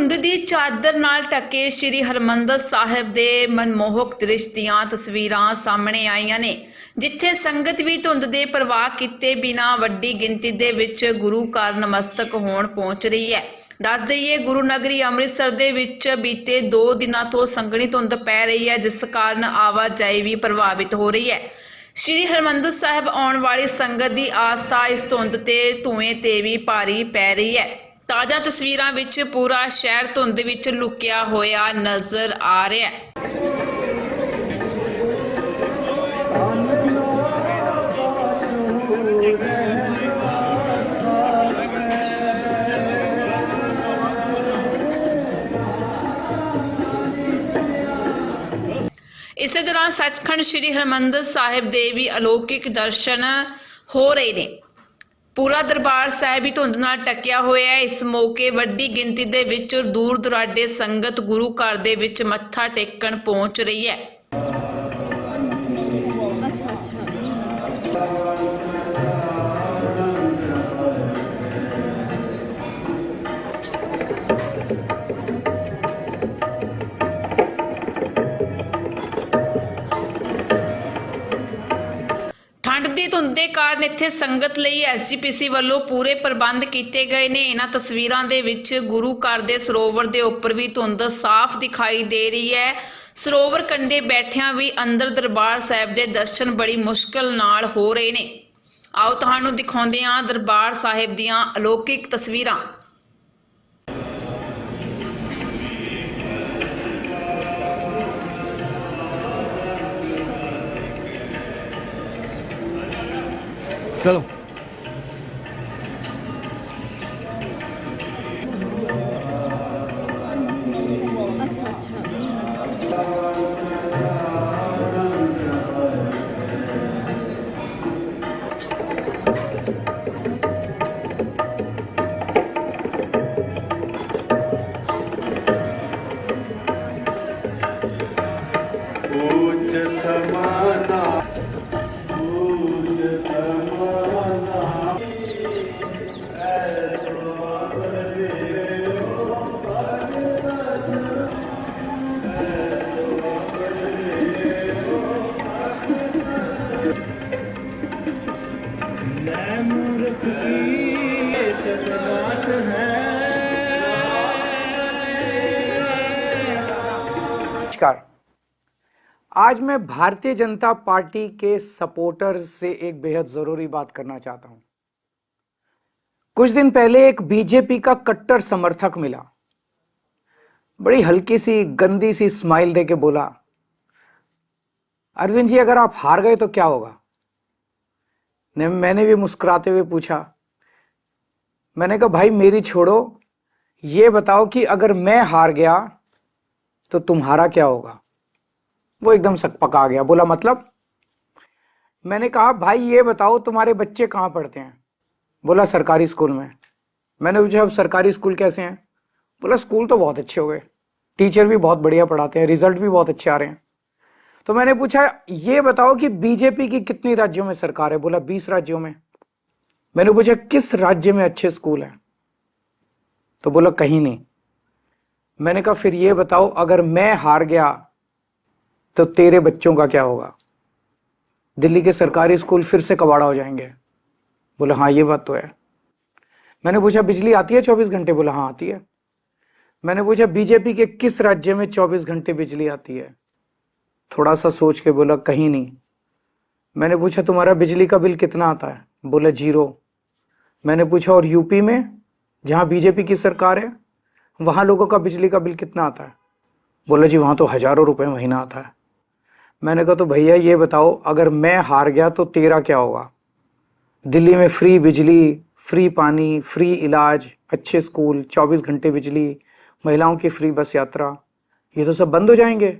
ਧੁੰਦ ਦੀ ਚਾਦਰ ਨਾਲ ਢਕੇ ਸ੍ਰੀ ਹਰਮੰਦਰ ਸਾਹਿਬ ਦੇ ਮਨਮੋਹਕ ਦ੍ਰਿਸ਼ ਦੀਆਂ ਤਸਵੀਰਾਂ ਸਾਹਮਣੇ ਆਈਆਂ ਨੇ, ਜਿੱਥੇ ਸੰਗਤ ਵੀ ਧੁੰਦ ਦੇ ਪ੍ਰਵਾਹ ਕੀਤੇ ਬਿਨਾ ਵੱਡੀ ਗਿਣਤੀ ਦੇ ਵਿੱਚ ਗੁਰੂ ਘਰ ਨਮਸਤਕ ਹੋਣ ਪਹੁੰਚ ਰਹੀ ਹੈ। ਦੱਸ ਦਈਏ, ਗੁਰੂ ਨਗਰੀ ਅੰਮ੍ਰਿਤਸਰ ਦੇ ਵਿੱਚ ਬੀਤੇ 2 ਦਿਨਾਂ ਤੋਂ ਸੰਘਣੀ ਧੁੰਦ ਪੈ ਰਹੀ ਹੈ, ਜਿਸ ਕਾਰਨ ਆਵਾਜਾਈ ਵੀ ਪ੍ਰਭਾਵਿਤ ਹੋ ਰਹੀ ਹੈ। ਸ਼੍ਰੀ ਹਰਮੰਦਰ ਸਾਹਿਬ ਆਉਣ ਵਾਲੀ ਸੰਗਤ ਦੀ ਆਸਥਾ ਇਸ ਧੁੰਦ ਤੇ ਧੂਏ ਤੇ ਵੀ ਭਾਰੀ ਪੈ ਰਹੀ ਹੈ। ਤਾਜ਼ਾ ਤਸਵੀਰਾਂ ਵਿੱਚ ਪੂਰਾ ਸ਼ਹਿਰ ਧੁੰਦ ਵਿੱਚ ਲੁਕਿਆ ਹੋਇਆ ਨਜ਼ਰ ਆ ਰਿਹਾ ਹੈ। ਇਸੇ ਦੌਰਾਨ ਸੱਚਖੰਡ ਸ੍ਰੀ ਹਰਮੰਦਰ ਸਾਹਿਬ ਦੇ ਵੀ ਅਲੌਕਿਕ ਦਰਸ਼ਨ ਹੋ ਰਹੇ ਨੇ। ਪੂਰਾ ਦਰਬਾਰ ਸਾਹਿਬ ਹੀ ਧੁੰਦ ਨਾਲ ਟਕਿਆ ਹੋਇਆ ਹੈ। ਇਸ ਮੌਕੇ ਵੱਡੀ ਗਿਣਤੀ ਦੇ ਵਿੱਚ ਦੂਰ ਦੁਰਾਡੇ ਸੰਗਤ ਗੁਰੂ ਘਰ ਦੇ ਵਿੱਚ ਮੱਥਾ ਟੇਕਣ ਪਹੁੰਚ ਰਹੀ ਹੈ। ਠੰਡ ਦੀ ਧੁੰਦ ਦੇ ਕਾਰਨ ਇੱਥੇ ਸੰਗਤ ਲਈ ਐਸਜੀਪੀਸੀ ਵੱਲੋਂ ਪੂਰੇ ਪ੍ਰਬੰਧ ਕੀਤੇ ਗਏ ਨੇ। ਇਹਨਾਂ ਤਸਵੀਰਾਂ ਦੇ ਵਿੱਚ ਗੁਰੂ ਘਰ ਦੇ ਸਰੋਵਰ ਦੇ ਉੱਪਰ ਵੀ ਧੁੰਦ ਸਾਫ਼ ਦਿਖਾਈ ਦੇ ਰਹੀ ਹੈ। ਸਰੋਵਰ ਕੰਢੇ ਬੈਠਿਆਂ ਵੀ ਅੰਦਰ ਦਰਬਾਰ ਸਾਹਿਬ ਦੇ ਦਰਸ਼ਨ ਬੜੀ ਮੁਸ਼ਕਲ ਨਾਲ ਹੋ ਰਹੇ ਨੇ। ਆਓ ਤੁਹਾਨੂੰ ਦਿਖਾਉਂਦੇ ਹਾਂ ਦਰਬਾਰ ਸਾਹਿਬ ਦੀਆਂ ਅਲੌਕਿਕ ਤਸਵੀਰਾਂ। ਚਲੋ आज मैं भारतीय जनता पार्टी के सपोर्टर्स से एक बेहद ज़रूरी बात करना चाहता हूँ। कुछ दिन पहले एक बीजेपी का कट्टर समर्थक मिला। बड़ी हल्की सी, गंदी सी स्माइल देके बोला, अरविंद जी, अगर आप हार गए तो क्या होगा? ने, मैंने भी मुस्कुराते हुए पूछा, मैंने कहा, भाई, मेरी छोड़ो, ये बताओ कि अगर मैं हार गया तो तुम्हारा क्या होगा? वो एकदम सकपका गया। बोला मतलब? मैंने कहा, भाई, ये बताओ, तुम्हारे बच्चे कहाँ पढ़ते हैं? बोला, सरकारी स्कूल में। मैंने पूछा, अब सरकारी स्कूल कैसे हैं? बोला, स्कूल तो बहुत अच्छे हो गए। टीचर भी बहुत बढ़िया पढ़ाते हैं, रिज़ल्ट भी बहुत अच्छे आ रहे हैं। तो मैंने पूछा, ये बताओ कि बीजेपी की कितनी राज्यों में सरकार है? बोला, बीस राज्यों में। मैंने पूछा, किस राज्य में अच्छे स्कूल हैं? तो बोला, कहीं नहीं। मैंने कहा, फिर ये बताओ, अगर मैं हार गया तो तेरे बच्चों का क्या होगा? दिल्ली के सरकारी स्कूल फिर से कबाड़ा हो जाएँगे। बोला हाँ ये बात तो है। मैंने पूछा, बिजली आती है चौबीस घंटे? बोला हाँ आती है। मैंने पूछा, बीजेपी के किस राज्य में चौबीस घंटे बिजली आती है? थोड़ा सा सोच के बोला, कहीं नहीं। मैंने पूछा, तुम्हारा बिजली का बिल कितना आता है? बोला, ज़ीरो। मैंने पूछा, और यूपी में, जहाँ बीजेपी की सरकार है, वहाँ लोगों का बिजली का बिल कितना आता है? बोला, जी, वहाँ तो हज़ारों रुपए महीना आता है। मैंने कहा तो भैया ये बताओ, अगर मैं हार गया तो तेरा क्या होगा? दिल्ली में फ्री बिजली, फ्री पानी, फ्री इलाज, अच्छे स्कूल 24 घंटे बिजली, महिलाओं की फ्री बस यात्रा, ये तो सब बंद हो जाएँगे।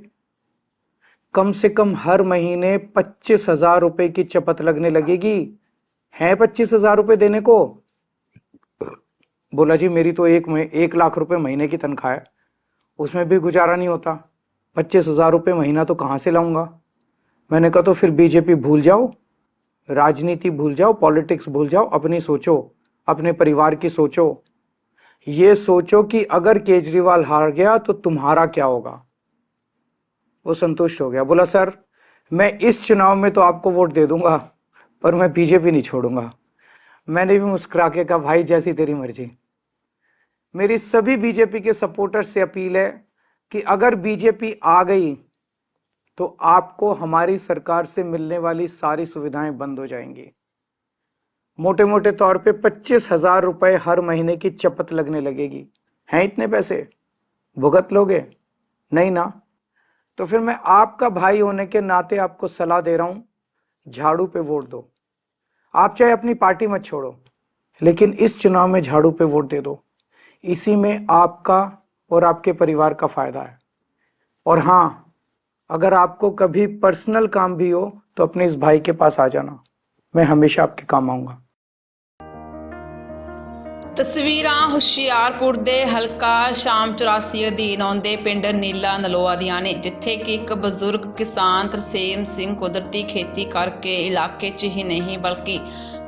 कम से कम हर महीने पच्चीस हज़ार रुपये की चपत लगने लगेगी। है पच्चीस हज़ार रुपये देने को? बोला, जी, मेरी तो एक एक लाख रुपए महीने की तनख्वाह है। उसमें भी गुजारा नहीं होता। पच्चीस हज़ार रुपये महीना तो कहाँ से लाऊँगा? मैंने कहा तो फिर बीजेपी भूल जाओ, राजनीति भूल जाओ, पॉलिटिक्स भूल जाओ, अपनी सोचो, अपने परिवार की सोचो। ये सोचो कि अगर केजरीवाल हार गया तो तुम्हारा क्या होगा? वो संतुष्ट हो गया। बोला, सर, मैं इस चुनाव में तो आपको वोट दे दूँगा, पर मैं बीजेपी नहीं छोड़ूँगा। मैंने भी मुस्कुरा के कहा, भाई, जैसी तेरी मर्ज़ी। मेरी सभी बीजेपी के सपोर्टर से अपील है कि अगर बीजेपी आ गई तो आपको हमारी सरकार से मिलने वाली सारी सुविधाएँ बंद हो जाएँगी। मोटे मोटे तौर पे पच्चीस हज़ार रुपए हर महीने की चपत लगने लगेगी। हैं इतने पैसे? भुगत लोगे? नहीं ना? तो फिर मैं आपका भाई होने के नाते आपको सलाह दे रहा हूँ, झाड़ू पे वोट दो। आप चाहे अपनी पार्टी मत छोड़ो, लेकिन इस चुनाव में झाड़ू पे वोट दे दो। इसी में आपका और आपके परिवार का फायदा है और हाँ अगर आपको कभी पर्सनल काम भी हो तो अपने इस भाई के पास आ जाना मैं हमेशा आपके काम आऊंगा ਤਸਵੀਰਾਂ ਹੁਸ਼ਿਆਰਪੁਰ ਦੇ ਹਲਕਾ ਸ਼ਾਮ 84 ਅਧੀਨ ਆਉਂਦੇ ਪਿੰਡ ਨੀਲਾ ਨਲੋਆ ਦੀਆਂ ਨੇ ਜਿੱਥੇ ਕਿ ਇੱਕ ਬਜ਼ੁਰਗ ਕਿਸਾਨ ਤਰਸੇਮ ਸਿੰਘ ਕੁਦਰਤੀ ਖੇਤੀ ਕਰਕੇ ਇਲਾਕੇ 'ਚ ਹੀ ਨਹੀਂ ਬਲਕਿ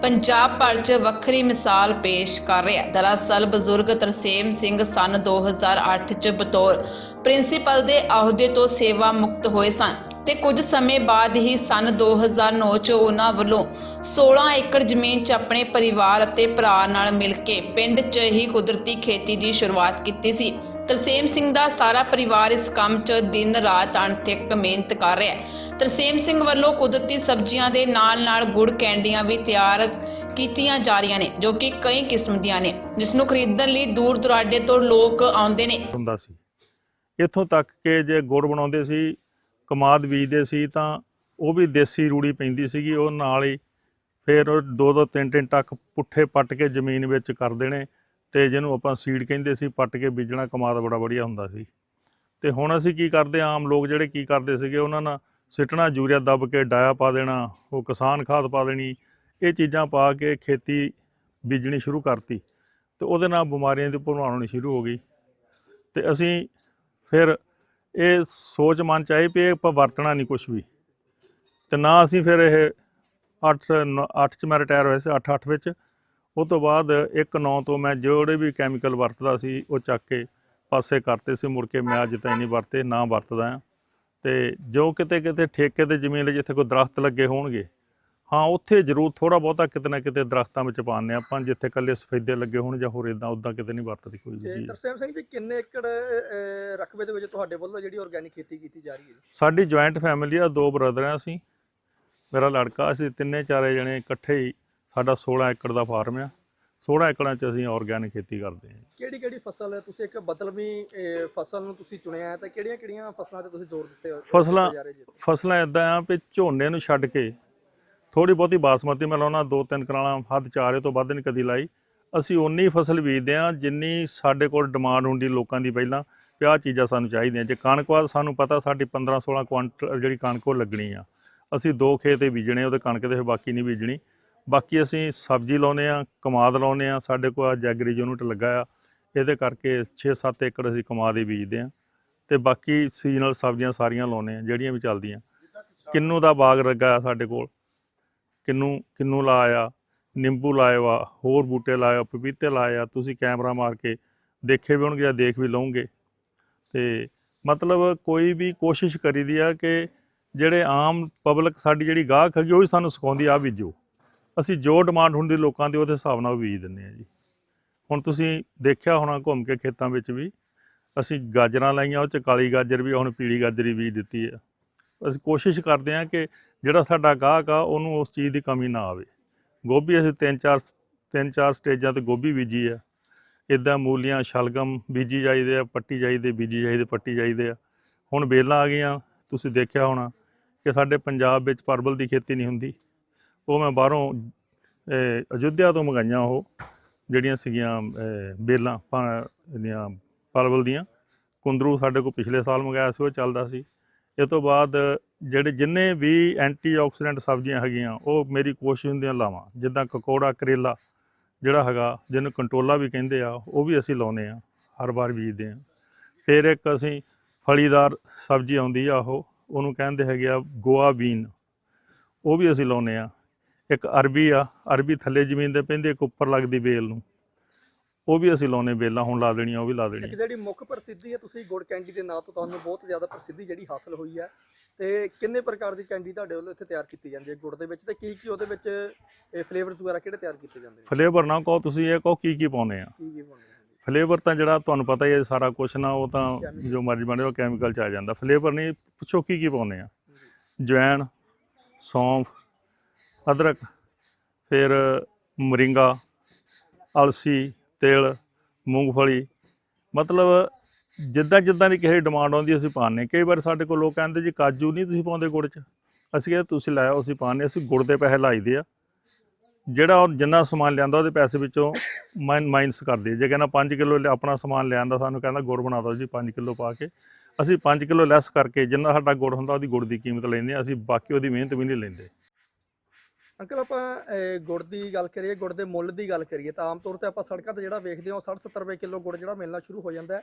ਪੰਜਾਬ ਭਰ 'ਚ ਵੱਖਰੀ ਮਿਸਾਲ ਪੇਸ਼ ਕਰ ਰਿਹਾ ਦਰਅਸਲ, ਬਜ਼ੁਰਗ ਤਰਸੇਮ ਸਿੰਘ ਸਨ 2008 'ਚ ਬਤੌਰ ਪ੍ਰਿੰਸੀਪਲ ਦੇ ਅਹੁਦੇ ਤੋਂ ਸੇਵਾ ਮੁਕਤ ਹੋਏ ਸਨ ਤੇ ਕੁਝ ਸਮੇਂ ਬਾਅਦ ਹੀ ਸਨ 2009 ਚ ਉਹਨਾਂ ਵੱਲੋਂ 16 ਏਕੜ ਜ਼ਮੀਨ 'ਚ ਆਪਣੇ ਪਰਿਵਾਰ ਅਤੇ ਭਰਾ ਨਾਲ ਮਿਲ ਕੇ ਪਿੰਡ 'ਚ ਹੀ ਕੁਦਰਤੀ ਖੇਤੀ ਦੀ ਸ਼ੁਰੂਆਤ ਕੀਤੀ ਸੀ। ਤਰਸੇਮ ਸਿੰਘ ਦਾ ਸਾਰਾ ਪਰਿਵਾਰ ਇਸ ਕੰਮ 'ਚ ਦਿਨ ਰਾਤ ਅਣਥੱਕ ਮਿਹਨਤ ਕਰ ਰਿਹਾ ਹੈ। ਤਰਸੇਮ ਸਿੰਘ ਵੱਲੋਂ ਕੁਦਰਤੀ ਸਬਜ਼ੀਆਂ ਦੇ ਨਾਲ-ਨਾਲ ਗੁੜ, ਕੈਂਡੀਆਂ ਵੀ ਤਿਆਰ ਕੀਤੀਆਂ ਜਾ ਰਹੀਆਂ ਨੇ, ਜੋ ਕਿ ਕਈ ਕਿਸਮ ਦੀਆਂ ਨੇ, ਜਿਸ ਨੂੰ ਖਰੀਦਣ ਲਈ ਦੂਰ ਦੁਰਾਡੇ ਤੋਂ ਲੋਕ ਆਉਂਦੇ ਨੇ। ਹੁੰਦਾ ਸੀ। ਇੱਥੋਂ ਤੱਕ ਕਿ ਜੇ ਗੁੜ ਬਣਾਉਂਦੇ ਸੀ, ਕਮਾਦ ਬੀਜਦੇ ਸੀ, ਤਾਂ ਉਹ ਵੀ ਦੇਸੀ ਰੂੜੀ ਪੈਂਦੀ ਸੀਗੀ, ਉਹ ਨਾਲ ਹੀ ਫਿਰ ਦੋ ਦੋ ਤਿੰਨ ਤਿੰਨ ਟੱਕ ਪੁੱਠੇ ਪੱਟ ਕੇ ਜ਼ਮੀਨ ਵਿੱਚ ਕਰ ਦੇਣੇ ਤੇ ਜਿਹਨੂੰ ਆਪਾਂ ਸੀਡ ਕਹਿੰਦੇ ਸੀ, ਪੱਟ ਕੇ ਬੀਜਣਾ ਕਮਾਦ ਬੜਾ ਵਧੀਆ ਹੁੰਦਾ ਸੀ। ਤੇ ਹੁਣ ਅਸੀਂ ਕੀ ਕਰਦੇ ਆਮ ਲੋਕ ਜਿਹੜੇ ਕੀ ਕਰਦੇ ਸੀਗੇ, ਉਹਨਾਂ ਨਾਲ ਸਿੱਟਣਾ, ਯੂਰੀਆ ਦੱਬ ਕੇ ਡਾਇਆ ਪਾ ਦੇਣਾ, ਉਹ ਕਿਸਾਨ ਖਾਦ ਪਾ ਦੇਣੀ, ਇਹ ਚੀਜ਼ਾਂ ਪਾ ਕੇ ਖੇਤੀ ਬੀਜਣੀ ਸ਼ੁਰੂ ਕਰਤੀ। ਤੇ ਉਹਦੇ ਨਾਲ ਬਿਮਾਰੀਆਂ ਦੀ ਭਰਮਾਰ ਹੋਣੀ ਸ਼ੁਰੂ ਹੋ ਗਈ। ਤੇ ਅਸੀਂ ਫਿਰ ਇਹ ਸੋਚ ਮਨ ਚ ਆਈ ਵੀ ਇਹ ਆਪਾਂ ਵਰਤਣਾ ਨਹੀਂ ਕੁਝ ਵੀ। ਤੇ ਨਾ ਅਸੀਂ ਫਿਰ ਇਹ 8 8 ਚ ਮੈਂ ਰਿਟਾਇਰ ਹੋਇਆ ਸੀ 8 8 ਵਿੱਚ। ਉਹ ਤੋਂ ਬਾਅਦ 1 9 ਤੋਂ ਮੈਂ ਜਿਹੜੇ ਵੀ ਕੈਮੀਕਲ ਵਰਤਦਾ ਸੀ ਉਹ ਚੱਕ ਕੇ ਪਾਸੇ ਕਰਤੇ ਸੀ ਮੁੜ ਕੇ ਮੈਂ ਅੱਜ ਤਾਈਂ ਨਹੀਂ ਵਰਤੇ ਨਾ ਵਰਤਦਾ ਆ ਤੇ ਜੋ ਕਿਤੇ ਕਿਤੇ ਠੇਕੇ ਤੇ ਜ਼ਮੀਨ ਲਈ ਜਿੱਥੇ ਕੋਈ ਦਰਖਤ ਲੱਗੇ ਹੋਣਗੇ ਹਾਂ ਉੱਥੇ ਜ਼ਰੂਰ ਥੋੜਾ ਬਹੁਤਾ ਕਿਤੇ ਨਾ ਕਿਤੇ ਦਰਖਤਾਂ ਵਿੱਚ ਪਾਉਂਦੇ ਆਪਾਂ ਜਿੱਥੇ ਕੱਲੇ ਸਫੈਦੇ ਲੱਗੇ ਹੋਣ ਜਾਂ ਹੋਰ ਇਦਾਂ ਉਦਾਂ ਕਿਤੇ ਨਹੀਂ ਵਰਤਦੀ ਕੋਈ ਵੀ ਤੇ ਚੀਜ਼। ਤਰਸੇਮ ਸਿੰਘ ਜੀ ਕਿੰਨੇ ਏਕੜ ਰਕਬੇ ਦੇ ਵਿੱਚ ਤੁਹਾਡੇ ਵੱਲੋਂ ਜਿਹੜੀ ਆਰਗੈਨਿਕ ਖੇਤੀ ਕੀਤੀ ਜਾ ਰਹੀ ਹੈ? ਸਾਡੀ ਜੁਆਇੰਟ ਫੈਮਿਲੀ ਆ ਦੋ ਬ੍ਰਦਰ ਆ ਅਸੀਂ। ਮੇਰਾ ਲੜਕਾ ਅਸੀਂ ਤਿੰਨੇ ਚਾਰੇ ਜਣੇ ਇਕੱਠੇ ਹੀ ਸਾਡਾ 16 ਏਕੜ ਦਾ ਫਾਰਮ ਆ। 16 ਏਕੜਾਂ 'ਚ ਅਸੀਂ ਆਰਗੈਨਿਕ ਖੇਤੀ ਕਰਦੇ ਹਾਂ ਕਿਹੜੀ ਕਿਹੜੀ ਫਸਲ ਹੈ? ਤੁਸੀਂ ਇੱਕ ਬਦਲਵੀਂ ਫਸਲ ਨੂੰ ਤੁਸੀਂ ਚੁਣਿਆ ਹੈ ਤਾਂ ਕਿਹੜੀਆਂ ਕਿਹੜੀਆਂ ਫਸਲਾਂ ਤੇ ਤੁਸੀਂ ਜ਼ੋਰ ਦਿੱਤੇ ਹੋ? ਫਸਲਾਂ-? ਫਸਲਾਂ ਇਦਾਂ ਆ ਵੀ ਝੋਨੇ ਨੂੰ ਛੱਡ ਕੇ ਥੋੜੀ ਬਹੁਤੀ ਬਾਸਮਤੀ ਮੈਂ ਲਾਉਣਾ ਦੋ ਤਿੰਨ ਕਨਾਲਾਂ ਹੱਦ ਚਾਰੇ ਤੋਂ ਵੱਧ ਨਹੀਂ ਕਦੀ ਲਾਈ। ਅਸੀਂ ਉਨੀ ਫਸਲ ਬੀਜਦੇ ਆ ਜਿੰਨੀ ਸਾਡੇ ਕੋਲ ਡਿਮਾਂਡ ਹੁੰਦੀ ਲੋਕਾਂ ਦੀ ਪਹਿਲਾਂ ਵੀ ਆਹ ਚੀਜ਼ਾਂ ਸਾਨੂੰ ਚਾਹੀਦੀਆਂ। ਜੇ ਕਣਕ ਵਾ ਸਾਨੂੰ ਪਤਾ ਸਾਡੀ 15 16 ਕੁਆਂਟਲ ਜਿਹੜੀ ਕਣਕ ਉਹ ਲੱਗਣੀ ਆ। ਅਸੀਂ ਦੋ ਖੇਤ ਹੀ ਬੀਜਣੇ ਉਹਦੇ ਕਣਕ ਦੇ ਫਿਰ ਬਾਕੀ ਨਹੀਂ ਬੀਜਣੀ। ਬਾਕੀ ਅਸੀਂ ਸਬਜ਼ੀ ਲਾਉਨੇ ਆ ਕਮਾਦ ਲਾਉਨੇ ਆ ਸਾਡੇ ਕੋਲ ਆ ਜੈਗਰੀ ਯੂਨਿਟ ਲੱਗਾ ਆ ਇਹਦੇ ਕਰਕੇ 6-7 ਏਕੜ ਅਸੀਂ ਕਮਾਦ ਹੀ ਬੀਜਦੇ ਆ ਤੇ ਬਾਕੀ ਸੀਜ਼ਨਲ ਸਬਜ਼ੀਆਂ ਸਾਰੀਆਂ ਲਾਉਨੇ ਆ ਜਿਹੜੀਆਂ ਵੀ ਚੱਲਦੀਆਂ। ਕਿੰਨੂ ਦਾ ਬਾਗ ਲੱਗਾ ਆ ਸਾਡੇ ਕੋਲ? ਕਿੰਨੂ ਕਿੰਨੂ ਲਾਇਆ ਨਿੰਬੂ ਲਾਏ ਵਾ ਹੋਰ ਬੂਟੇ ਲਾਏ ਆ, ਪਪੀਤੇ ਲਾਏ ਆ ਤੁਸੀਂ ਕੈਮਰਾ ਮਾਰ ਕੇ ਦੇਖੇ ਵੀ ਹੋਣਗੇ ਜਾਂ ਦੇਖ ਵੀ ਲਓਗੇ। ਤੇ ਮਤਲਬ ਕੋਈ ਵੀ ਕੋਸ਼ਿਸ਼ ਕਰੀਦੀ ਆ ਕਿ ਜਿਹੜੇ ਆਮ ਪਬਲਿਕ ਸਾਡੀ ਜਿਹੜੀ ਗਾਹਕ ਹੈਗੀ ਉਹ ਵੀ ਸਾਨੂੰ ਸਿਖਾਉਂਦੀ ਆ ਬੀਜੋ। ਅਸੀਂ ਜੋ ਡਿਮਾਂਡ ਹੁੰਦੀ ਲੋਕਾਂ ਦੀ, ਉਹਦੇ ਹਿਸਾਬ ਨਾਲ ਬੀਜ ਦਿੰਦੇ ਆ ਜੀ। ਹੁਣ ਤੁਸੀਂ ਦੇਖਿਆ ਹੋਣਾ ਘੁੰਮ ਕੇ ਖੇਤਾਂ ਵਿੱਚ ਵੀ, ਅਸੀਂ ਗਾਜਰਾਂ ਲਾਈਆਂ, ਉਹ ਚ ਕਾਲੀ ਗਾਜਰ ਵੀ, ਹੁਣ ਪੀਲੀ ਗਾਜਰ ਹੀ ਬੀਜ ਦਿੱਤੀ ਆ ਅਸੀਂ ਕੋਸ਼ਿਸ਼ ਕਰਦੇ ਹਾਂ ਕਿ ਜਿਹੜਾ ਸਾਡਾ ਗਾਹਕ ਆ, ਉਹਨੂੰ ਉਸ ਚੀਜ਼ ਦੀ ਕਮੀ ਨਾ ਆਵੇ। ਗੋਭੀ ਅਸੀਂ ਤਿੰਨ ਚਾਰ ਤਿੰਨ ਚਾਰ ਸਟੇਜਾਂ ਤੇ ਗੋਭੀ ਬੀਜੀ ਆ ਇਦਾਂ ਮੂਲੀਆਂ, ਸ਼ਲਗਮ ਬੀਜੀ ਜਾਈਦੇ ਆ, ਪੱਟੀ ਜਾਈਦੇ, ਬੀਜੀ ਜਾਈਦੇ, ਪੱਟੀ ਜਾਈਦੇ ਆ। ਹੁਣ ਬੇਲਾਂ ਆ ਗਈਆਂ। ਤੁਸੀਂ ਦੇਖਿਆ ਹੋਣਾ ਕਿ ਸਾਡੇ ਪੰਜਾਬ ਵਿੱਚ ਪਰਬਲ ਦੀ ਖੇਤੀ ਨਹੀਂ ਹੁੰਦੀ। ਉਹ ਮੈਂ ਬਾਹਰੋਂ ਇਹ ਅਯੁੱਧਿਆ ਤੋਂ ਮੰਗਾਈਆਂ ਉਹ, ਜਿਹੜੀਆਂ ਸੀਗੀਆਂ ਇਹ ਬੇਲਾਂ ਇਹਦੀਆਂ ਪਲਵਲ ਦੀਆਂ। ਕੁੰਦਰੂ ਸਾਡੇ ਕੋਲ ਪਿਛਲੇ ਸਾਲ ਮੰਗਾਇਆ ਸੀ, ਉਹ ਚੱਲਦਾ ਸੀ। ਇਹ ਤੋਂ ਬਾਅਦ ਜਿਹੜੇ ਜਿੰਨੇ ਵੀ ਐਂਟੀਆਕਸੀਡੈਂਟ ਸਬਜ਼ੀਆਂ ਹੈਗੀਆਂ, ਉਹ ਮੇਰੀ ਕੋਸ਼ਿਸ਼ ਹੁੰਦੀਆਂ ਲਾਵਾਂ। ਜਿੱਦਾਂ ਕਕੌੜਾ, ਕਰੇਲਾ ਜਿਹੜਾ ਹੈਗਾ, ਜਿਹਨੂੰ ਕੰਟੋਲਾ ਵੀ ਕਹਿੰਦੇ ਆ, ਉਹ ਵੀ ਅਸੀਂ ਲਾਉਨੇ ਆ, ਹਰ ਵਾਰ ਬੀਜਦੇ ਆ। ਫਿਰ ਇੱਕ ਅਸੀਂ ਫਲੀਦਾਰ ਸਬਜ਼ੀ ਆਉਂਦੀ ਆ ਉਹ, ਉਹਨੂੰ ਕਹਿੰਦੇ ਹੈਗੇ ਆ ਗੋਆ ਬੀਨ ਉਹ ਵੀ ਅਸੀਂ ਲਾਉਨੇ ਆ। ਇੱਕ ਅਰਬੀ ਆ ਅਰਬੀ ਥੱਲੇ ਜ਼ਮੀਨ ਦੇ ਪੈਂਦੀ ਇੱਕ ਉੱਪਰ ਲੱਗਦੀ ਵੇਲ ਨੂੰ। ਉਹ ਵੀ ਅਸੀਂ ਲਾਉਨੇ ਵੇਲਾਂ ਹੁਣ ਲਾ ਦੇਣੀਆਂ ਉਹ ਵੀ ਲਾ ਇੱਕ ਦੇਣੀਆਂ ਜਿਹੜੀ ਮੁੱਖ ਪ੍ਰਸਿੱਧੀ ਹੈ ਤੁਸੀਂ ਗੁੜ ਕੈਂਡੀ ਦੇ ਨਾਂ ਤੋਂ ਤੁਹਾਨੂੰ ਬਹੁਤ ਜ਼ਿਆਦਾ ਪ੍ਰਸਿੱਧੀ ਜਿਹੜੀ ਹਾਸਲ ਹੋਈ ਹੈ। ਤੇ ਕਿੰਨੇ ਪ੍ਰਕਾਰ ਦੀ ਕੈਂਡੀ ਤੁਹਾਡੇ ਵੱਲੋਂ ਇੱਥੇ ਤਿਆਰ ਕੀਤੀ ਜਾਂਦੀ ਹੈ ਗੁੜ ਦੇ ਵਿੱਚ? ਤੇ ਕੀ ਕੀ ਉਹਦੇ ਵਿੱਚ ਇਹ ਫਲੇਵਰਸ ਵਗੈਰਾ ਕਿਹੜੇ ਤਿਆਰ ਕੀਤੇ ਜਾਂਦੇ ਨੇ? ਫਲੇਵਰ ਨਾ ਕਹੋ ਤੁਸੀਂ ਇਹ ਕਹੋ ਕੀ ਕੀ ਪਾਉਨੇ ਆ। ਕੀ ਕੀ ਬਣਦੇ ਨੇ ਫਲੇਵਰ ਤਾਂ ਜਿਹੜਾ ਤੁਹਾਨੂੰ ਪਤਾ ਹੀ ਹੈ ਸਾਰਾ ਕੁਝ ਨਾ ਉਹ ਤਾਂ ਜੋ ਮਰਜ਼ੀ ਬਣੇ ਉਹ ਕੈਮੀਕਲ ਚ ਆ ਜਾਂਦਾ। ਫਲੇਵਰ ਨਹੀਂ ਪੁੱਛੋ ਕੀ ਕੀ ਪਾਉਨੇ ਆ। ਜਵੈਣ ਸੌਂਫ ਅਦਰਕ, ਫਿਰ ਮਰਿੰਗਾ, ਅਲਸੀ, ਤਿਲ, ਮੂੰਗਫਲੀ। ਮਤਲਬ ਜਿੱਦਾਂ ਜਿੱਦਾਂ ਦੀ ਕਿਸੇ ਡਿਮਾਂਡ ਆਉਂਦੀ ਅਸੀਂ ਪਾਉਂਦੇ ਕਈ ਵਾਰ ਸਾਡੇ ਕੋਲ ਲੋਕ ਕਹਿੰਦੇ ਜੀ, ਕਾਜੂ ਨਹੀਂ ਤੁਸੀਂ ਪਾਉਂਦੇ ਗੁੜ 'ਚ? ਅਸੀਂ ਕਹਿੰਦੇ ਤੁਸੀਂ ਲਾਇਆ ਅਸੀਂ ਪਾਉਂਦੇ ਅਸੀਂ ਗੁੜ ਦੇ ਪੈਸੇ ਲਾਈਦੇ ਆ। ਜਿਹੜਾ ਉਹ ਜਿੰਨਾ ਸਮਾਨ ਲਿਆਂਦਾ ਉਹਦੇ ਪੈਸੇ ਵਿੱਚੋਂ ਮਾਈਨ ਮਾਈਨਸ ਕਰਦੇ ਜੇ ਕਹਿੰਦਾ 5 ਕਿਲੋ ਆਪਣਾ ਸਮਾਨ ਲਿਆਂਦਾ, ਸਾਨੂੰ ਕਹਿੰਦਾ ਗੁੜ ਬਣਾ ਦਿਓ ਜੀ 5 ਕਿਲੋ ਪਾ ਕੇ। ਅਸੀਂ 5 ਕਿਲੋ ਲੈਸ ਕਰਕੇ ਜਿੰਨਾ ਸਾਡਾ ਗੁੜ ਹੁੰਦਾ, ਉਹਦੀ ਗੁੜ ਦੀ ਕੀਮਤ ਲੈਂਦੇ ਹਾਂ। ਅਸੀਂ ਬਾਕੀ ਉਹਦੀ ਮਿਹਨਤ ਵੀ ਨਹੀਂ ਲੈਂਦੇ। ਅੰਕਲ ਆਪਾਂ ਅਹ, ਗੁੜ ਦੀ ਗੱਲ ਕਰੀਏ ਗੁੜ ਦੇ ਮੁੱਲ ਦੀ ਗੱਲ ਕਰੀਏ ਤਾਂ ਆਮ ਤੌਰ ਤੇ ਆਪਾਂ ਸੜਕਾਂ ਤੇ ਜਿਹੜਾ ਵੇਖਦੇ ਹਾਂ 60 70 ਰੁਪਏ ਕਿਲੋ ਗੁੜ ਜਿਹੜਾ ਮਿਲਣਾ ਸ਼ੁਰੂ ਹੋ ਜਾਂਦਾ ਹੈ।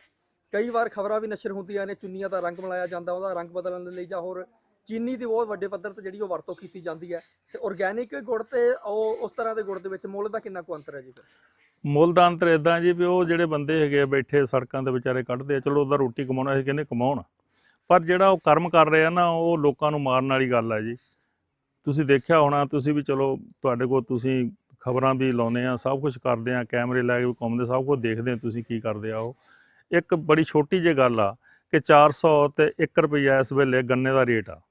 ਕਈ ਵਾਰ ਖਬਰਾਂ ਵੀ ਨਸ਼ਰ ਹੁੰਦੀਆਂ ਨੇ ਚੁੰਨੀਆਂ ਦਾ ਰੰਗ ਮਿਲਾਇਆ ਜਾਂਦਾ ਉਹਦਾ ਰੰਗ ਬਦਲਣ ਦੇ ਲਈ ਜਾਂ ਹੋਰ ਚੀਨੀ ਦੀ ਬਹੁਤ ਵੱਡੇ ਪੱਧਰ ਤੇ ਜਿਹੜੀ ਉਹ ਵਰਤੋਂ ਕੀਤੀ ਜਾਂਦੀ ਹੈ। ਤੇ ਆਰਗੇਨਿਕ ਗੁੜ ਤੇ ਉਹ ਉਸ ਤਰ੍ਹਾਂ ਦੇ ਗੁੜ ਦੇ ਵਿੱਚ ਮੁੱਲ ਦਾ ਕਿੰਨਾ ਕੁ ਅੰਤਰ ਹੈ ਜੀ ਫਿਰ? ਮੁੱਲ ਦਾ ਅੰਤਰ ਇਦਾਂ ਜੀ ਵੀ ਉਹ ਜਿਹੜੇ ਬੰਦੇ ਹੈਗੇ ਆ ਬੈਠੇ ਸੜਕਾਂ ਦੇ ਵਿਚਾਰੇ ਕੱਢਦੇ ਆ ਚਲੋ ਉਹਦਾ ਰੋਟੀ ਕਮਾਉਣਾ ਅਸੀਂ ਕਹਿੰਦੇ ਕਮਾਉਣ। ਪਰ ਜਿਹੜਾ ਉਹ ਕਰਮ ਕਰ ਰਿਹਾ ਨਾ ਉਹ ਲੋਕਾਂ ਨੂੰ ਮਾਰਨ ਵਾਲੀ ਗੱਲ ਹੈ ਜੀ। ਤੁਸੀਂ ਦੇਖਿਆ ਹੋਣਾ, ਤੁਸੀਂ ਵੀ ਚਲੋ ਤੁਹਾਡੇ ਕੋਲ ਤੁਸੀਂ ਖਬਰਾਂ ਵੀ ਲਾਉਂਦੇ ਆ, ਸਭ ਕੁਝ ਕਰਦੇ ਆ, ਕੈਮਰੇ ਲੈ ਕੇ ਵੀ ਘੁੰਮਦੇ, ਸਭ ਕੁਝ ਦੇਖਦੇ ਤੁਸੀਂ ਕੀ ਕਰਦੇ ਆ ਉਹ। ਇੱਕ ਬੜੀ ਛੋਟੀ ਜਿਹੀ ਗੱਲ ਆ ਕਿ 400 ਤੇ 1 ਰੁਪਈਆ ਇਸ ਵੇਲੇ ਗੰਨੇ ਦਾ ਰੇਟ ਆ।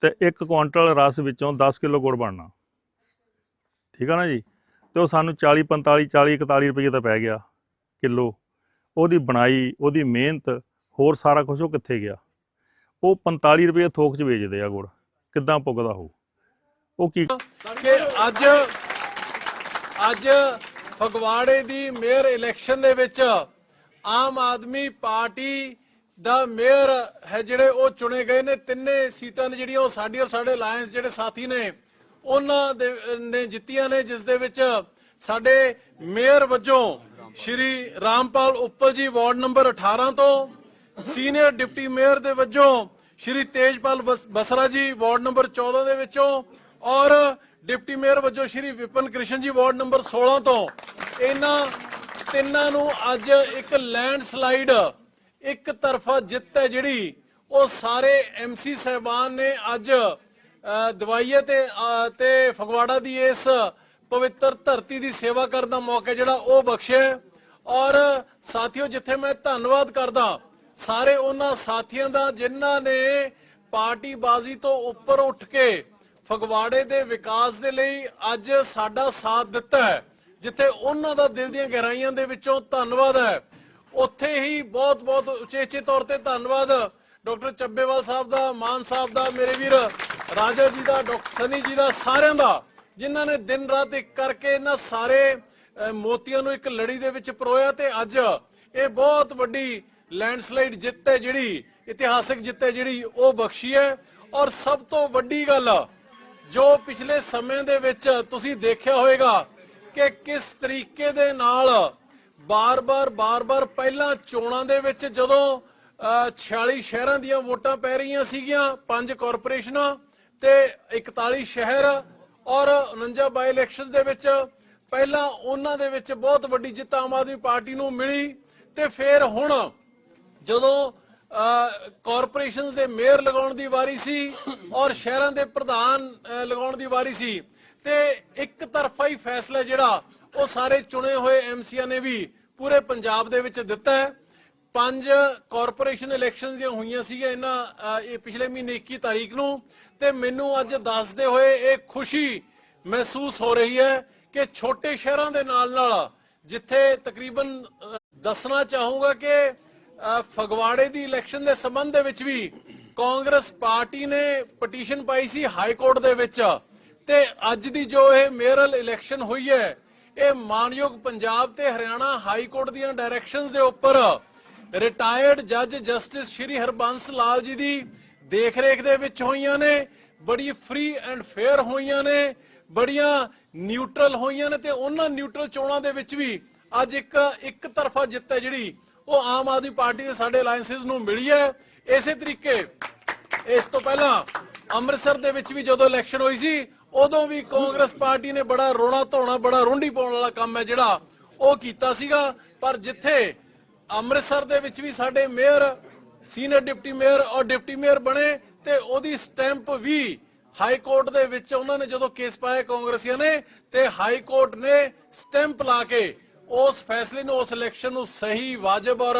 ਤੇ 1 ਕੁਆਂਟਲ ਰਸ ਵਿੱਚੋਂ 10 ਕਿਲੋ ਗੁੜ ਬਣਨਾ। ਠੀਕ ਆ ਨਾ ਜੀ? ਤੇ ਉਹ ਸਾਨੂੰ 40 45 40 41 ਰੁਪਏ ਦਾ ਪੈ ਗਿਆ ਕਿਲੋ। ਉਹਦੀ ਬਣਾਈ, ਉਹਦੀ ਮਿਹਨਤ, ਹੋਰ ਸਾਰਾ ਕੁਝ ਉਹ ਕਿੱਥੇ ਗਿਆ? ਉਹ 45 ਰੁਪਏ ਥੋਕ 'ਚ ਵੇਚਦੇ ਆ ਗੁੜ। ਕਿੱਦਾਂ ਪੁੱਗਦਾ ਹੋ ਉਹ ਕੀ ਕਿ ਅੱਜ ਅੱਜ ਫਗਵਾੜੇ ਦੀ ਮੇਅਰ ਇਲੈਕਸ਼ਨ ਦੇ ਵਿੱਚ ਆਮ ਆਦਮੀ ਪਾਰਟੀ ਦਾ ਮੇਅਰ ਹੈ ਜਿਹੜੇ ਉਹ ਚੁਣੇ ਗਏ ਨੇ। ਤਿੰਨੇ ਸੀਟਾਂ ਨੇ ਜਿਹੜੀਆਂ ਉਹ ਸਾਡੀ ਔਰ ਸਾਡੇ ਅਲਾਈਅੰਸ ਜਿਹੜੇ ਸਾਥੀ ਨੇ, ਉਹਨਾਂ ਦੇ, ਨੇ ਜਿੱਤੀਆਂ ਨੇ, ਜਿਸ ਦੇ ਵਿੱਚ ਸਾਡੇ ਮੇਅਰ ਵਜੋਂ ਸ਼੍ਰੀ ਰਾਮਪਾਲ ਉੱਪਲ ਜੀ ਵਾਰਡ ਨੰਬਰ 18 ਤੋਂ, ਸੀਨੀਅਰ ਡਿਪਟੀ ਮੇਅਰ ਦੇ ਵਜੋਂ ਸ਼੍ਰੀ ਤੇਜਪਾਲ ਬਸ- ਬਸਰਾ ਜੀ ਵਾਰਡ ਨੰਬਰ 14 ਦੇ ਵਿੱਚੋਂ ਔਰ ਡਿਪਟੀ ਮੇਅਰ ਵਜੋਂ ਸ਼੍ਰੀ ਵਿਪਨ ਕ੍ਰਿਸ਼ਨ ਜੀ ਵਾਰਡ ਨੰਬਰ 16 ਤੋਂ। ਇਹਨਾਂ ਤਿੰਨਾਂ ਨੂੰ ਅੱਜ ਇੱਕ ਲੈਂਡਸਲਾਈਡ, ਇੱਕ ਤਰਫਾ ਜਿੱਤ ਹੈ ਜਿਹੜੀ, ਉਹ ਸਾਰੇ ਐਮਸੀ ਸਹਿਬਾਨ ਨੇ ਅੱਜ ਦਵਾਈਏ ਤੇ ਤੇ ਫਗਵਾੜਾ ਦੀ ਇਸ ਪਵਿੱਤਰ ਧਰਤੀ ਦੀ ਸੇਵਾ ਕਰਨ ਦਾ ਮੌਕਾ ਜਿਹੜਾ ਉਹ ਬਖਸ਼ਿਆ ਔਰ ਸਾਥੀਓ, ਜਿੱਥੇ ਮੈਂ ਧੰਨਵਾਦ ਕਰਦਾ ਸਾਰੇ ਉਹਨਾਂ ਸਾਥੀਆਂ ਦਾ ਜਿਨ੍ਹਾਂ ਨੇ ਪਾਰਟੀ ਬਾਜ਼ੀ ਤੋਂ ਉੱਪਰ ਉੱਠ ਕੇ ਫਗਵਾੜੇ ਦੇ ਵਿਕਾਸ ਦੇ ਲਈ ਅੱਜ ਸਾਡਾ ਸਾਥ ਦਿੱਤਾ ਹੈ, ਜਿੱਥੇ ਉਹਨਾਂ ਦਾ ਦਿਲ ਦੀਆਂ ਗਹਿਰਾਈਆਂ ਦੇ ਵਿੱਚੋਂ ਧੰਨਵਾਦ ਹੈ। ਉੱਥੇ ਹੀ ਬਹੁਤ ਬਹੁਤ ਉਚੇਚੇ ਤੌਰ ਤੇ ਧੰਨਵਾਦ ਡਾਕਟਰ ਚੱਬੇਵਾਲ ਸਾਹਿਬ ਦਾ, ਮਾਨ ਸਾਹਿਬ ਦਾ, ਮੇਰੇ ਵੀਰ ਰਾਜਾ ਜੀ ਦਾ, ਡਾਕਟਰ ਸਨੀ ਜੀ ਦਾ, ਸਾਰਿਆਂ ਦਾ, ਜਿਨ੍ਹਾਂ ਨੇ ਦਿਨ ਰਾਤ ਇੱਕ ਕਰਕੇ ਇਹਨਾਂ ਸਾਰੇ ਮੋਤੀਆਂ ਨੂੰ ਇੱਕ ਲੜੀ ਦੇ ਵਿੱਚ ਪਰੋਇਆ ਤੇ ਅੱਜ ਇਹ ਬਹੁਤ ਵੱਡੀ ਲੈਂਡਸਲਾਈਡ ਜਿੱਤ ਹੈ ਜਿਹੜੀ ਇਤਿਹਾਸਕ ਜਿੱਤ ਹੈ ਜਿਹੜੀ ਉਹ ਬਖਸ਼ੀ ਹੈ। ਔਰ ਸਭ ਤੋਂ ਵੱਡੀ ਗੱਲ ਜੋ ਪਿਛਲੇ ਸਮੇਂ ਦੇ ਵਿੱਚ ਤੁਸੀਂ ਦੇਖਿਆ ਹੋਵੇਗਾ ਕਿ ਕਿਸ ਤਰੀਕੇ ਦੇ ਨਾਲ ਬਾਰ-ਬਾਰ ਬਾਰ-ਬਾਰ ਪਹਿਲਾਂ ਚੋਣਾਂ ਦੇ ਵਿੱਚ ਜਦੋਂ ਅਹ, 46 ਸ਼ਹਿਰਾਂ ਦੀਆਂ ਵੋਟਾਂ ਪੈ ਰਹੀਆਂ ਸੀਗੀਆਂ ਪੰਜ ਕਾਰਪੋਰੇਸ਼ਨਾਂ ਤੇ 41 ਸ਼ਹਿਰ ਔਰ 49 ਬਾਈ ਇਲੈਕਸ਼ਨਸ ਦੇ ਵਿੱਚ ਪਹਿਲਾਂ ਉਹਨਾਂ ਦੇ ਵਿੱਚ ਬਹੁਤ ਵੱਡੀ ਜਿੱਤ ਆਮ ਆਦਮੀ ਪਾਰਟੀ ਨੂੰ ਮਿਲੀ ਤੇ ਫਿਰ ਹੁਣ ਜਦੋਂ ਕਾਰਪੋਰੇਸ਼ਨਸ ਦੇ ਮੇਅਰ ਲਗਾਉਣ ਦੀ ਵਾਰੀ ਸੀ ਔਰ ਸ਼ਹਿਰਾਂ ਦੇ ਪ੍ਰਧਾਨ ਲਗਾਉਣ ਦੀ ਵਾਰੀ ਸੀ, ਤੇ ਇੱਕ ਤਰਫਾ ਹੀ ਫੈਸਲਾ ਜਿਹੜਾ ਉਹ ਸਾਰੇ ਚੁਣੇ ਹੋਏ ਐਮਸੀਆਂ ਨੇ ਵੀ ਪੂਰੇ ਪੰਜਾਬ ਦੇ ਵਿੱਚ ਦਿੱਤਾ ਹੈ। ਪੰਜ ਕਾਰਪੋਰੇਸ਼ਨ ਇਲੈਕਸ਼ਨਸ ਦੀਆਂ ਹੋਈਆਂ ਸੀਗੀਆਂ ਇਹਨਾਂ ਇਹ ਪਿਛਲੇ ਮਹੀਨੇ 21 ਤਾਰੀਖ ਨੂੰ, ਤੇ ਮੈਨੂੰ ਅੱਜ ਦੱਸਦੇ ਹੋਏ ਇਹ ਖੁਸ਼ੀ ਮਹਿਸੂਸ ਹੋ ਰਹੀ ਹੈ ਕਿ ਛੋਟੇ ਸ਼ਹਿਰਾਂ ਦੇ ਨਾਲ ਨਾਲ ਜਿੱਥੇ ਤਕਰੀਬਨ ਦੱਸਣਾ ਚਾਹੂੰਗਾ ਕਿ ਫਗਵਾੜੇ ਦੀ ਇਲੈਕਸ਼ਨ ਦੇ ਸੰਬੰਧ ਦੇ ਵਿੱਚ ਵੀ ਕਾਂਗਰਸ ਪਾਰਟੀ ਨੇ ਪਟੀਸ਼ਨ ਪਾਈ ਸੀ ਹਾਈ ਕੋਰਟ ਦੇ ਵਿੱਚ। ਤੇ ਅੱਜ ਦੀ ਜੋ ਇਹ ਮੇਅਰਲ ਇਲੈਕਸ਼ਨ ਹੋਈ ਹੈ, ਇਹ ਮਾਨਯੋਗ ਪੰਜਾਬ ਤੇ ਹਰਿਆਣਾ ਹਾਈ ਕੋਰਟ ਦੀਆਂ ਡਾਇਰੈਕਸ਼ਨਸ ਦੇ ਉੱਪਰ ਰਿਟਾਇਰਡ ਜੱਜ ਜਸਟਿਸ ਸ਼੍ਰੀ ਹਰਬੰਸ ਲਾਲ ਜੀ ਦੀ ਦੇਖ ਰੇਖ ਦੇ ਵਿੱਚ ਹੋਈਆਂ ਨੇ, ਬੜੀ ਫ੍ਰੀ ਐਂਡ ਫੇਅਰ ਹੋਈਆਂ ਨੇ, ਬੜੀਆਂ ਨਿਊਟਰਲ ਹੋਈਆਂ ਨੇ ਤੇ ਉਹਨਾਂ ਨਿਊਟਰਲ ਚੋਣਾਂ ਦੇ ਵਿੱਚ ਵੀ ਅੱਜ ਇੱਕ ਇੱਕ ਤਰਫਾ ਜਿੱਤ ਹੈ ਜਿਹੜੀ ਉਹ ਆਮ ਆਦਮੀ ਪਾਰਟੀ ਦੇ ਸਾਡੇ ਅਲਾਈਅੰਸਿਸ ਨੂੰ ਮਿਲੀ ਹੈ। ਇਸੇ ਤਰੀਕੇ ਇਸ ਤੋਂ ਪਹਿਲਾਂ ਅੰਮ੍ਰਿਤਸਰ ਦੇ ਵਿੱਚ ਵੀ ਜਦੋਂ ਇਲੈਕਸ਼ਨ ਹੋਈ ਸੀ, ਉਦੋਂ ਵੀ ਕਾਂਗਰਸ ਪਾਰਟੀ ਨੇ ਬੜਾ ਰੋਣਾ ਧੋਣਾ, ਬੜਾ ਰੁੰਡੀ ਪਾਉਣ ਵਾਲਾ ਕੰਮ ਹੈ ਜਿਹੜਾ ਉਹ ਕੀਤਾ ਸੀਗਾ। ਪਰ ਜਿੱਥੇ ਅੰਮ੍ਰਿਤਸਰ ਦੇ ਵਿੱਚ ਵੀ ਸਾਡੇ ਮੇਅਰ, ਸੀਨੀਅਰ ਡਿਪਟੀ ਮੇਅਰ ਔਰ ਡਿਪਟੀ ਮੇਅਰ ਬਣੇ ਤੇ ਉਹਦੀ ਸਟੈਂਪ ਵੀ ਹਾਈ ਕੋਰਟ ਦੇ ਵਿੱਚ ਉਹਨਾਂ ਨੇ ਜਦੋਂ ਕੇਸ ਪਾਇਆ ਕਾਂਗਰਸੀਆਂ ਨੇ ਤੇ ਹਾਈ ਕੋਰਟ ਨੇ ਸਟੈਂਪ ਲਾ ਕੇ ਉਸ ਫੈਸਲੇ ਨੂੰ, ਉਸ ਇਲੈਕਸ਼ਨ ਨੂੰ ਸਹੀ, ਵਾਜਬ ਔਰ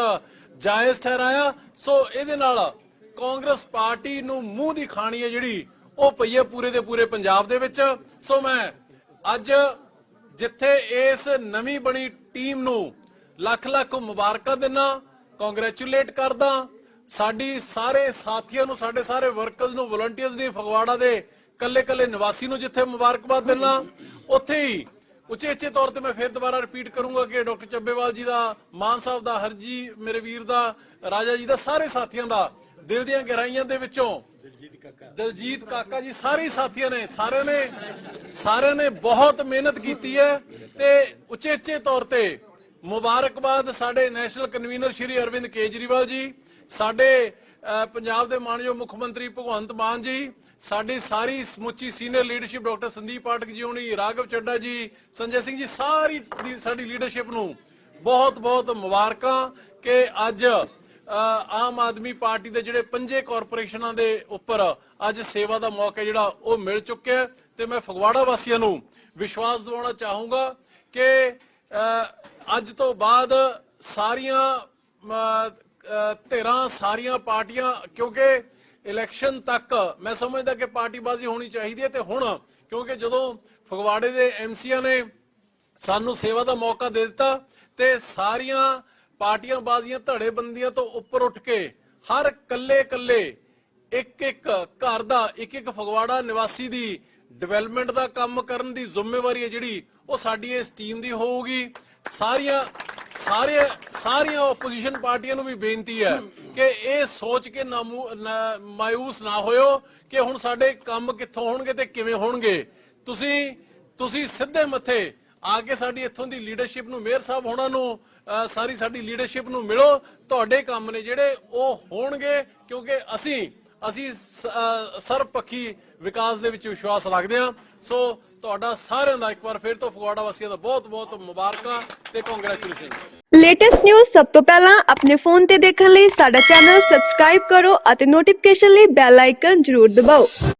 ਜਾਇਜ਼ ਠਹਿਰਾਇਆ। ਸੋ ਇਹਦੇ ਨਾਲ ਕਾਂਗਰਸ ਪਾਰਟੀ ਨੂੰ ਮੂੰਹ ਦੀ ਖਾਣੀ ਹੈ ਜਿਹੜੀ ਉਹ ਪਈ ਹੈ ਪੂਰੇ ਦੇ ਪੂਰੇ ਪੰਜਾਬ ਦੇ ਵਿੱਚ। ਸੋ ਮੈਂ ਅੱਜ ਜਿੱਥੇ ਇਸ ਨਵੀਂ ਬਣੀ ਟੀਮ ਨੂੰ ਲੱਖ ਲੱਖ ਮੁਬਾਰਕਾਂ ਦਿੰਨਾ ਕੰਗ੍ਰੈਚੁਲੇਟ ਕਰਦਾ, ਸਾਡੀ ਸਾਰੇ ਸਾਥੀਆਂ ਨੂੰ, ਸਾਡੇ ਸਾਰੇ ਵਰਕਰਸ ਨੂੰ ਵਲੰਟੀਅਰਸ ਨੇ ਫਗਵਾੜਾ ਦੇ ਕੱਲੇ ਕੱਲੇ ਨਿਵਾਸੀ ਨੂੰ ਜਿੱਥੇ ਮੁਬਾਰਕਬਾਦ ਦਿੰਨਾ, ਉੱਥੇ ਹੀ ਉਚੇਚੇ ਤੌਰ ਤੇ ਮੈਂ ਫਿਰ ਦੁਬਾਰਾ ਰਿਪੀਟ ਕਰੂੰਗਾ ਕਿ ਡਾਕਟਰ ਚੱਬੇਵਾਲ ਜੀ ਦਾ ਮਾਨ ਸਾਹਿਬ ਦਾ ਹਰਜੀ ਮੇਰੇ ਵੀਰ ਦਾ ਰਾਜਾ ਜੀ ਦਾ ਸਾਰੇ ਸਾਥੀਆਂ ਦਾ ਦਿਲ ਦੀਆਂ ਗਹਿਰਾਈਆਂ ਦੇ ਵਿੱਚੋਂ ਦਲਜੀਤ ਕਾਕਾ। ਜੀ ਸਾਰੇ ਸਾਥੀਆਂ ਨੇ ਸਾਰਿਆਂ ਨੇ ਸਾਰਿਆਂ ਨੇ ਬਹੁਤ ਮਿਹਨਤ ਕੀਤੀ ਹੈ ਤੇ ਉਚੇਚੇ ਤੌਰ ਤੇ ਮੁਬਾਰਕਬਾਦ ਸਾਡੇ ਨੈਸ਼ਨਲ ਕਨਵੀਨਰ ਸ਼੍ਰੀ ਅਰਵਿੰਦ ਕੇਜਰੀਵਾਲ ਜੀ ਸਾਡੇ ਪੰਜਾਬ ਦੇ ਮਾਨਯੋਗ ਮੁੱਖ ਮੰਤਰੀ ਭਗਵੰਤ ਮਾਨ ਜੀ ਸਾਡੀ ਸਾਰੀ ਸਮੁੱਚੀ senior leadership doctor Sandeep Pathak ji ਹੋਣੀ, ਰਾਘਵ ਚੱਡਾ ਜੀ, ਸੰਜੇ ਸਿੰਘ ਜੀ, ਸਾਰੀ ਸਾਡੀ ਲੀਡਰਸ਼ਿਪ ਨੂੰ ਬਹੁਤ ਬਹੁਤ ਮੁਬਾਰਕਾਂ ਕਿ ਅੱਜ ਆਮ ਆਦਮੀ ਪਾਰਟੀ ਦੇ ਜਿਹੜੇ ਪੰਜੇ ਕਾਰਪੋਰੇਸ਼ਨਾਂ ਦੇ ਉੱਪਰ ਅੱਜ ਸੇਵਾ ਦਾ ਮੌਕਾ ਜਿਹੜਾ ਉਹ ਮਿਲ ਚੁੱਕਿਆ ਤੇ ਮੈਂ ਫਗਵਾੜਾ ਵਾਸੀਆਂ ਨੂੰ ਵਿਸ਼ਵਾਸ ਦਿਵਾਉਣਾ ਚਾਹੂੰਗਾ ਕਿ ਅੱਜ ਤੋਂ ਬਾਅਦ ਸਾਰੀਆਂ ਧਿਰਾਂ, ਸਾਰੀਆਂ ਪਾਰਟੀਆਂ, ਕਿਉਂਕਿ ਇਲੈਕਸ਼ਨ ਤੱਕ ਮੈਂ ਸਮਝਦਾ ਕਿ ਪਾਰਟੀਬਾਜ਼ੀ ਹੋਣੀ ਚਾਹੀਦੀ ਹੈ ਤੇ ਹੁਣ, ਕਿਉਂਕਿ ਜਦੋਂ ਫਗਵਾੜੇ ਦੇ ਐਮਸੀਆਂ ਨੇ ਸਾਨੂੰ ਸੇਵਾ ਦਾ ਮੌਕਾ ਦੇ ਦਿੱਤਾ ਤੇ ਸਾਰੀਆਂ ਪਾਰਟੀਆਂ ਬਾਜ਼ੀਆਂ ਧੜੇ ਤੋਂ ਉੱਪਰ ਉੱਠ ਕੇ ਹਰ ਕੱਲੇ ਕੱਲੇ ਇੱਕ ਇੱਕ ਘਰ ਦਾ, ਇੱਕ ਇੱਕ ਫਗਵਾੜਾ ਨਿਵਾਸੀ ਦੀ ਡਿਵੈਲਪਮੈਂਟ ਦਾ ਕੰਮ ਕਰਨ ਦੀ ਜ਼ਿੰਮੇਵਾਰੀ ਹੈ ਜਿਹੜੀ, ਉਹ ਸਾਡੀ ਇਸ ਟੀਮ ਦੀ ਹੋਊਗੀ। ਸਾਰੀਆਂ, ਸਾਰੇ, ਸਾਰੀਆਂ ਆਪੋਜੀਸ਼ਨ ਪਾਰਟੀਆਂ ਨੂੰ ਵੀ ਬੇਨਤੀ ਹੈ ਕਿ ਇਹ ਸੋਚ ਕੇ ਨਾ ਨਾ- ਮਾਯੂਸ ਨਾ ਹੋਇਓ ਕਿ ਹੁਣ ਸਾਡੇ ਕੰਮ ਕਿੱਥੋਂ ਹੋਣਗੇ ਤੇ ਕਿਵੇਂ ਹੋਣਗੇ। ਤੁਸੀਂ ਤੁਸੀਂ ਸਿੱਧੇ ਮੱਥੇ ਆ ਕੇ ਸਾਡੀ ਇੱਥੋਂ ਦੀ ਲੀਡਰਸ਼ਿਪ ਨੂੰ, ਮੇਅਰ ਸਾਹਿਬ ਹੋਣਾ ਨੂੰ ਸਾਰੀ ਸਾਡੀ ਲੀਡਰਸ਼ਿਪ ਨੂੰ ਮਿਲੋ। ਤੁਹਾਡੇ ਕੰਮ ਨੇ ਜਿਹੜੇ ਉਹ ਹੋਣਗੇ ਕਿਉਂਕਿ ਅਸੀਂ ਅਸੀਂ ਸ- ਸਰਬਪੱਖੀ ਵਿਕਾਸ ਦੇ ਵਿੱਚ ਵਿਸ਼ਵਾਸ ਰੱਖਦੇ ਹਾਂ। ਸੋ ਤੁਹਾਡਾ ਸਾਰਿਆਂ ਦਾ ਇੱਕ ਵਾਰ ਫਿਰ ਤੋਂ ਫਗਵਾੜਾ ਵਾਸੀਆਂ ਦਾ ਬਹੁਤ ਬਹੁਤ ਮੁਬਾਰਕਾਂ ਤੇ ਕੰਗ੍ਰੈਚੁਲੇਸ਼ਨ ਲੇਟੈਸਟ ਨਿਊਜ਼ ਸਭ ਤੋਂ ਪਹਿਲਾਂ ਆਪਣੇ ਫੋਨ ਤੇ ਦੇਖਣ ਲਈ ਸਾਡਾ ਚੈਨਲ ਸਬਸਕ੍ਰਾਈਬ ਕਰੋ ਅਤੇ ਨੋਟੀਫਿਕੇਸ਼ਨ ਲਈ ਬੈਲ ਆਈਕਨ ਜ਼ਰੂਰ ਦਬਾਓ।